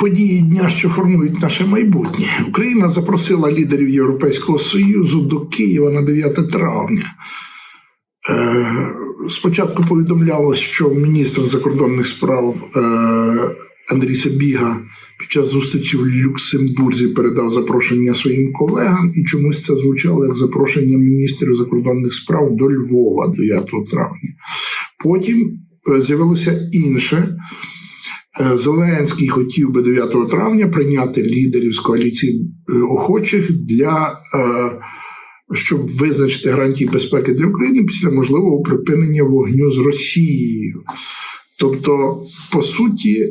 Події дня, що формують наше майбутнє. Україна запросила лідерів Європейського Союзу до Києва на 9 травня. Е, спочатку повідомлялось, що міністр закордонних справ е, Андрій Сабіга під час зустрічі в Люксембурзі передав запрошення своїм колегам, і чомусь це звучало як запрошення міністрів закордонних справ до Львова 9 травня. Потім е, з'явилося інше. Е, Зеленський хотів би 9 травня прийняти лідерів з коаліції е, охочих для щоб визначити гарантії безпеки для України після можливого припинення вогню з Росією. Тобто, по суті,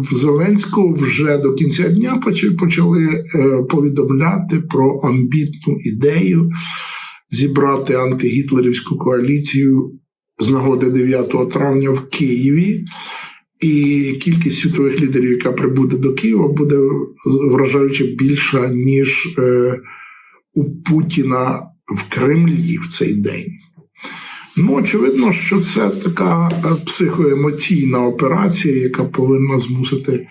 в Зеленського вже до кінця дня поч- почали е, повідомляти про амбітну ідею зібрати антигітлерівську коаліцію з нагоди 9 травня в Києві. І кількість світових лідерів, яка прибуде до Києва, буде вражаюче більша, ніж е, у Путіна в Кремлі в цей день. Ну, очевидно, що це така е, психоемоційна операція, яка повинна змусити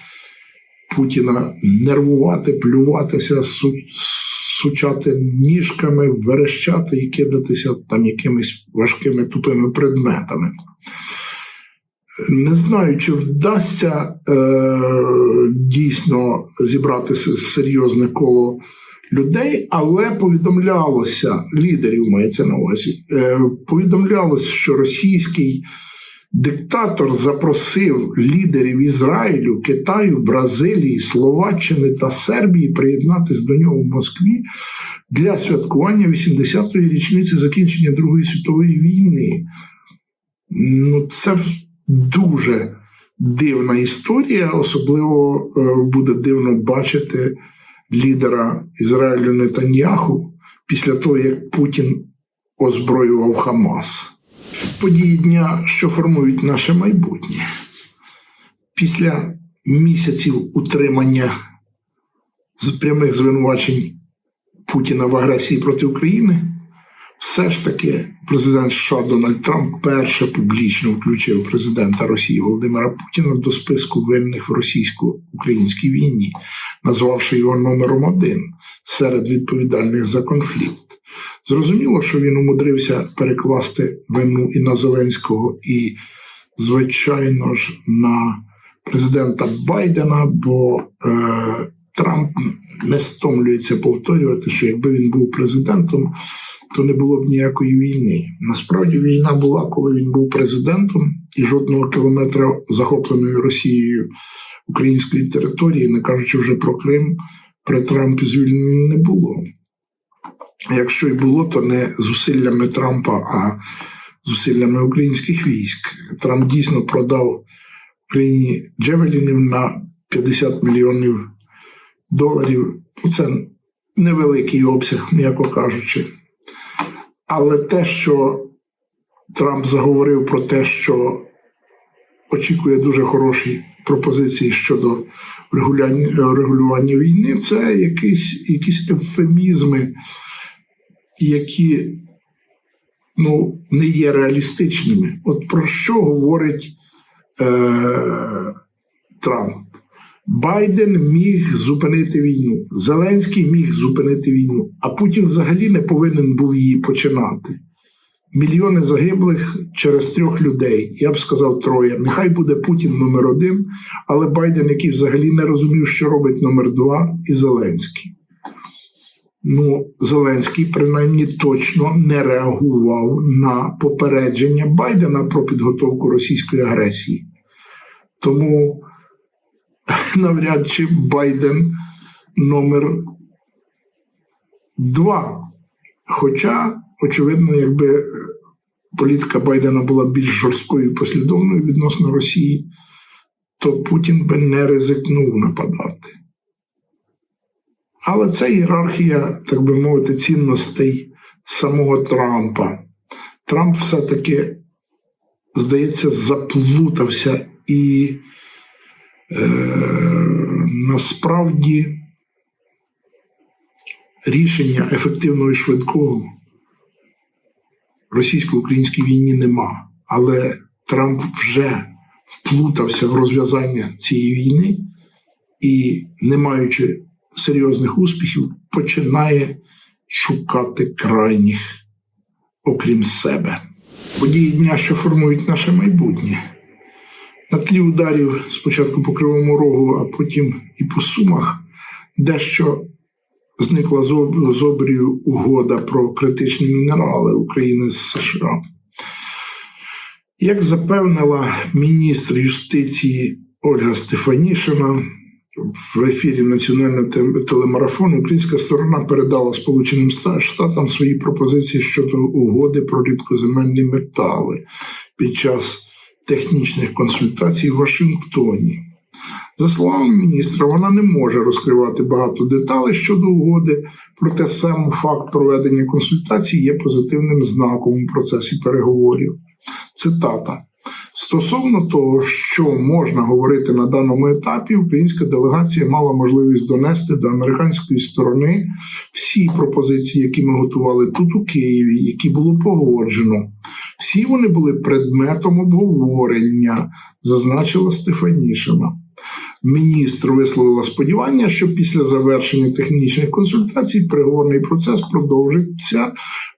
Путіна нервувати, плюватися, сучати ніжками, верещати і кидатися там якимись важкими тупими предметами. Не знаю, чи вдасться е, дійсно зібрати серйозне коло людей, але повідомлялося лідерів, мається на увазі. Е, повідомлялося, що російський диктатор запросив лідерів Ізраїлю, Китаю, Бразилії, Словаччини та Сербії приєднатися до нього в Москві для святкування 80-ї річниці закінчення Другої світової війни. Ну, це дуже дивна історія. Особливо е, буде дивно бачити лідера Ізраїлю Нетаньяху після того, як Путін озброював Хамас. Події дня, що формують наше майбутнє. Після місяців утримання прямих звинувачень Путіна в агресії проти України все ж таки президент США Дональд Трамп перше публічно включив президента Росії Володимира Путіна до списку винних в російсько-українській війні, назвавши його номером один серед відповідальних за конфлікт. Зрозуміло, що він умудрився перекласти вину і на Зеленського, і, звичайно ж, на президента Байдена, бо е, Трамп не стомлюється повторювати, що якби він був президентом, то не було б ніякої війни. Насправді війна була, коли він був президентом, і жодного кілометра захопленої Росією української території, не кажучи вже про Крим, при Трампі звільнено не було. Якщо й було, то не зусиллями Трампа, а зусиллями українських військ. Трамп дійсно продав Україні Джевелінів на 50 мільйонів доларів. Це невеликий обсяг, м'яко кажучи. Але те, що Трамп заговорив про те, що очікує дуже хороші пропозиції щодо регулювання, війни, це якісь, якісь ефемізми, які ну, не є реалістичними. От про що говорить е, Трамп? Байден міг зупинити війну, Зеленський міг зупинити війну, а Путін взагалі не повинен був її починати. Мільйони загиблих через трьох людей. Я б сказав троє. Нехай буде Путін номер один, але Байден, який взагалі не розумів, що робить номер два, і Зеленський. Ну, Зеленський принаймні точно не реагував на попередження Байдена про підготовку російської агресії. Тому навряд чи Байден номер два. Хоча, очевидно, якби політика Байдена була більш жорсткою і послідовною відносно Росії, то Путін би не ризикнув нападати. Але це ієрархія, так би мовити, цінностей самого Трампа. Трамп все-таки, здається, заплутався і насправді рішення ефективного і швидкого в російсько-українській війні нема. Але Трамп вже вплутався в розв'язання цієї війни і, не маючи серйозних успіхів, починає шукати крайніх, окрім себе. Події дня, що формують наше майбутнє. На тлі ударів спочатку по Кривому Рогу, а потім і по Сумах, дещо зникла з обрію угода про критичні мінерали України з США. Як запевнила міністр юстиції Ольга Стефанішина в ефірі національного телемарафону, українська сторона передала Сполученим Штатам свої пропозиції щодо угоди про рідкоземельні метали під час технічних консультацій в Вашингтоні. За словами міністра, вона не може розкривати багато деталей щодо угоди, проте сам факт проведення консультацій є позитивним знаком у процесі переговорів. Цитата. Стосовно того, що можна говорити на даному етапі, українська делегація мала можливість донести до американської сторони всі пропозиції, які ми готували тут у Києві, які було погоджено. Всі вони були предметом обговорення, зазначила Стефанішина. Міністр висловила сподівання, що після завершення технічних консультацій переговорний процес продовжиться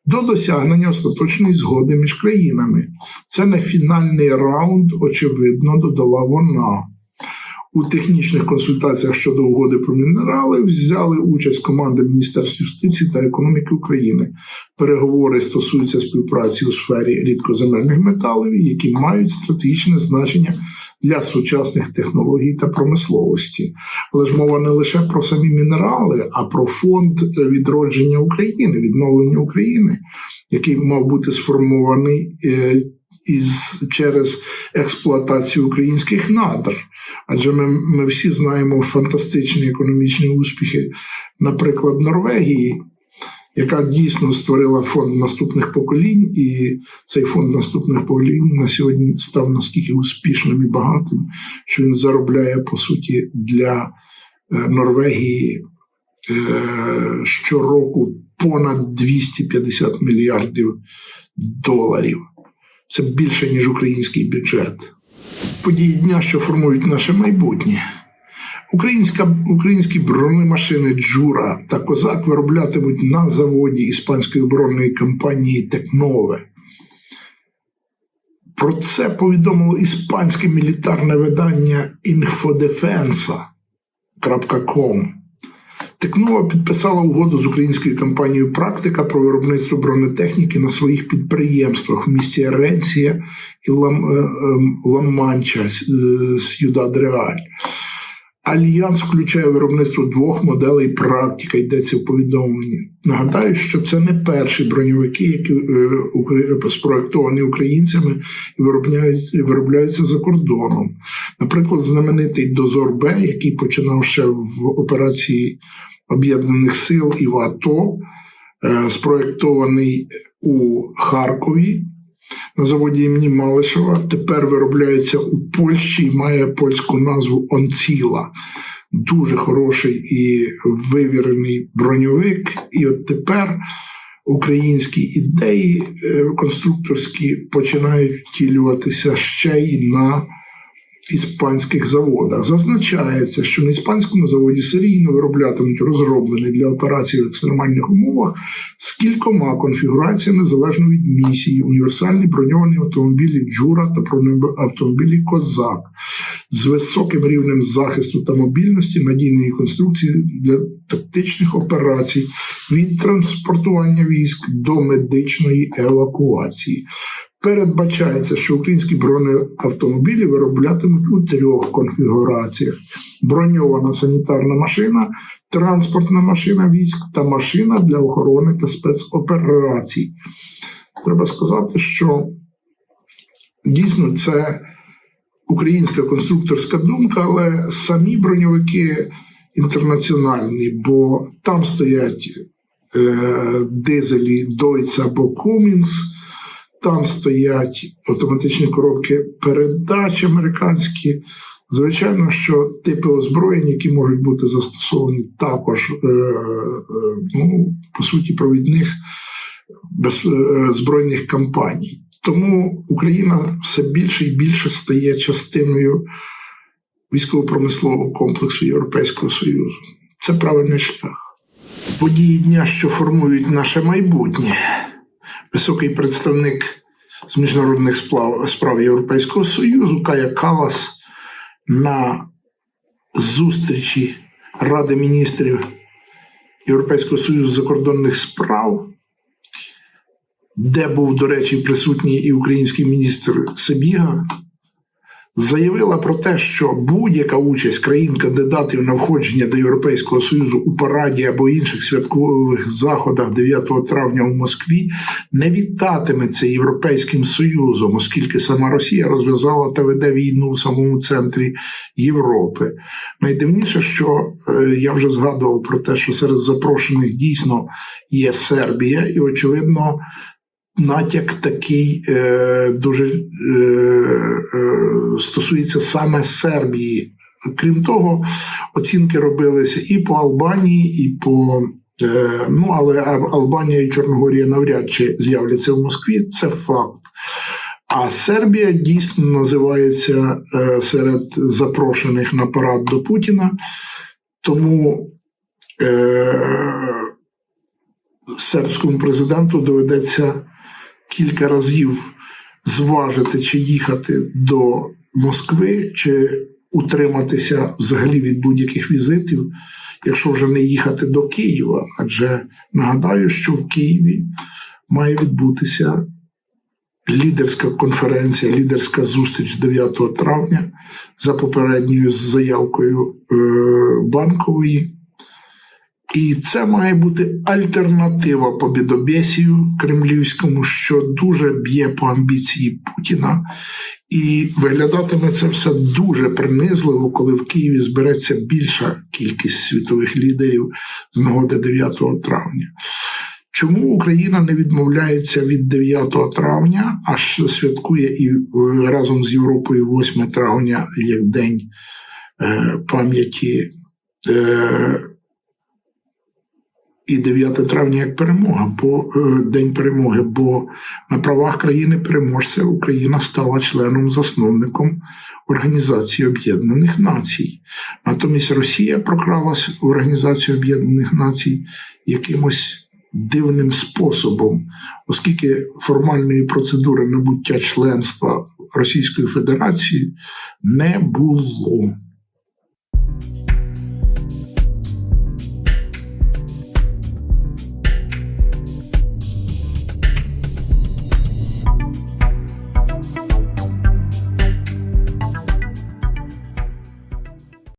до досягнення остаточної згоди між країнами. Це не фінальний раунд, очевидно, додала вона. У технічних консультаціях щодо угоди про мінерали взяли участь команди Міністерства юстиції та економіки України. Переговори стосуються співпраці у сфері рідкоземельних металів, які мають стратегічне значення для сучасних технологій та промисловості. Але ж мова не лише про самі мінерали, а про фонд відродження України, відновлення України, який мав бути сформований е, із через експлуатацію українських надр. Адже ми, ми всі знаємо фантастичні економічні успіхи, наприклад, Норвегії, яка дійсно створила фонд наступних поколінь, і цей фонд наступних поколінь на сьогодні став наскільки успішним і багатим, що він заробляє по суті для е, Норвегії е, щороку понад 250 мільярдів доларів. Це більше ніж український бюджет. Події дня, що формують наше майбутнє. Українська, українські бронемашини Джура та Козак вироблятимуть на заводі іспанської оборонної компанії Текнове. Про це повідомило іспанське мілітарне видання Infodefensa.com. Текнова підписала угоду з українською компанією Практика про виробництво бронетехніки на своїх підприємствах в місті Еренція і Лам, е, ем, Ла-Манча, Сюдад Реаль. Альянс включає виробництво двох моделей практика, йдеться в повідомленні. Нагадаю, що це не перші броньовики, які е, спроектовані українцями і виробляються, виробляються за кордоном. Наприклад, знаменитий Дозор Б, який починав ще в операції Об'єднаних сил і в АТО, е, спроектований у Харкові на заводі імені Малишева. Тепер виробляється у Польщі і має польську назву Онціла. Дуже хороший і вивірений броньовик. І от тепер українські ідеї е, конструкторські починають втілюватися ще й на іспанських заводах. Зазначається, що на іспанському заводі серійно вироблятимуть розроблений для операцій в екстремальних умовах з кількома конфігураціями залежно від місії, універсальні броньовані автомобілі Джура та автомобілі Козак з високим рівнем захисту та мобільності, надійної конструкції для тактичних операцій від транспортування військ до медичної евакуації. Передбачається, що українські бронеавтомобілі вироблятимуть у трьох конфігураціях: броньована санітарна машина, транспортна машина військ та машина для охорони та спецоперацій. Треба сказати, що дійсно це українська конструкторська думка, але самі броньовики інтернаціональні, бо там стоять е, дизелі Deutz або Cummins, там стоять автоматичні коробки передач американські, Звичайно, що типи озброєнь, які можуть бути застосовані також, е, е, ну, по суті, провідних е, збройних кампаній. Тому Україна все більше і більше стає частиною військово-промислового комплексу Європейського Союзу. Це правильний шлях. Події дня, що формують наше майбутнє. Високий представник з міжнародних справ, справ Європейського Союзу Кая Калас на зустрічі Ради міністрів Європейського Союзу закордонних справ, де був, до речі, присутній і український міністр Себіга, заявила про те, що будь-яка участь країн-кандидатів на входження до Європейського Союзу у параді або інших святкових заходах 9 травня у Москві не вітатиметься Європейським Союзом, оскільки сама Росія розв'язала та веде війну в самому центрі Європи. Найдивніше, що е, я вже згадував про те, що серед запрошених дійсно є Сербія, і очевидно. Натяк такий е, дуже е, е, стосується саме Сербії. Крім того, оцінки робилися і по Албанії, і по е, ну, але Албанія і Чорногорія навряд чи з'являться в Москві. Це факт. А Сербія дійсно називається е, серед запрошених на парад до Путіна. Тому е, сербському президенту доведеться кілька разів зважити, чи їхати до Москви, чи утриматися взагалі від будь-яких візитів, якщо вже не їхати до Києва. Адже нагадаю, що в Києві має відбутися лідерська конференція, лідерська зустріч 9 травня за попередньою заявкою е, банкової. І це має бути альтернатива побідобєсію кремлівському, що дуже б'є по амбіції Путіна. І виглядатиме це все дуже принизливо, коли в Києві збереться більша кількість світових лідерів з нагоди 9 травня. Чому Україна не відмовляється від 9 травня, аж святкує і разом з Європою 8 травня як День е, пам'яті? І 9 травня як перемога, бо е, День перемоги. Бо на правах країни-переможця Україна стала членом-засновником Організації Об'єднаних Націй. Натомість Росія прокралась в Організацію Об'єднаних Націй якимось дивним способом, оскільки формальної процедури набуття членства Російської Федерації не було.